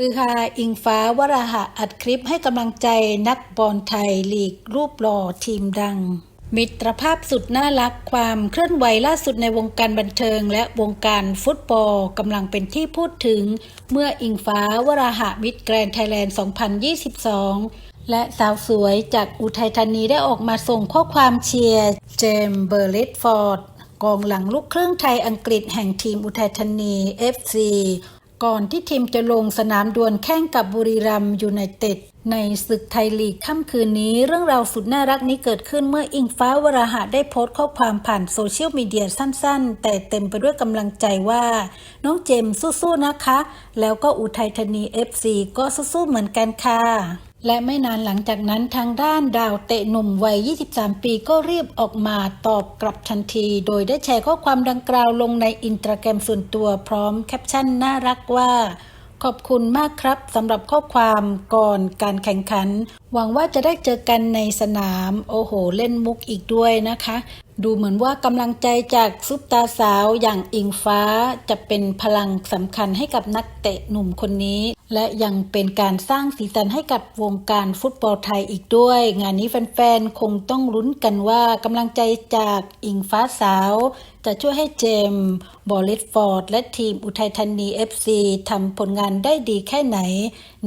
คือฮาอิงฟ้าวราหะอัดคลิปให้กำลังใจนักบอลไทยลีกรูปหล่อทีมดัง มิตรภาพสุดน่ารักความเคลื่อนไหวล่าสุดในวงการบันเทิง และวงการฟุตบอลกำลังเป็นที่พูดถึง เมื่ออิงฟ้าวราหะมิตรแกรนไทยแลนด์ 2022 และสาวสวยจากอุทัยธานีได้ออกมาส่งข้อความเชียร์เจมเบอร์ลิตฟอร์ดกองหลังลูกครึ่งไทยอังกฤษแห่งทีมอุทัยธานี FC ก่อนที่ทีมจะลงสนามดวลแข่งกับบุรีรัมยูไนเต็ดในศึกไทยลีกค่ำคืนนี้ เรื่องราวสุดน่ารักนี้เกิดขึ้นเมื่ออิงฟ้าวราหะได้โพสต์ข้อความผ่านโซเชียลมีเดียสั้นๆ แต่เต็มไปด้วยกำลังใจว่า น้องเจมส์สู้ๆนะคะ แล้วก็อุทัยธานี FC ก็สู้ๆเหมือนกันค่ะ และไม่นานหลังจากนั้นทางด้านดาวเตะหนุ่มวัย 23 ปีก็รีบออกมาตอบกลับทันที โดยได้แชร์ข้อความดังกล่าวลงในอินสตาแกรมส่วนตัวพร้อมแคปชั่นน่ารักว่า ขอบคุณมากครับสำหรับข้อความก่อนการแข่งขัน หวังว่าจะได้เจอกันในสนาม โอ้โห เล่นมุกอีกด้วยนะคะ ดูเหมือนว่ากำลังใจจากซุปตาสาวอย่างอิงฟ้าจะเป็นพลังสำคัญให้กับนักเตะหนุ่มคนนี้ และยังเป็นการสร้างสีสันให้กับวงการฟุตบอลไทยอีกด้วย งานนี้แฟนๆ คงต้องลุ้นกันว่ากำลังใจจากอิงฟ้าสาว จะช่วยให้เจมส์บอลลิสฟอร์ด และทีมอุทัยธานี FC ทำผลงานได้ดีแค่ไหน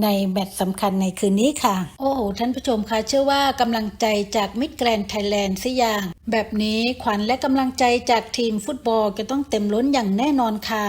ในแมตช์สำคัญในคืนนี้ค่ะ โอ้โหท่านผู้ชมคะเชื่อว่ากำลังใจจากมิดแกรนไทยแลนด์สิอย่าง แบบนี้ขวัญและกำลังใจจากทีมฟุตบอลจะต้องเต็มล้นอย่างแน่นอนค่ะ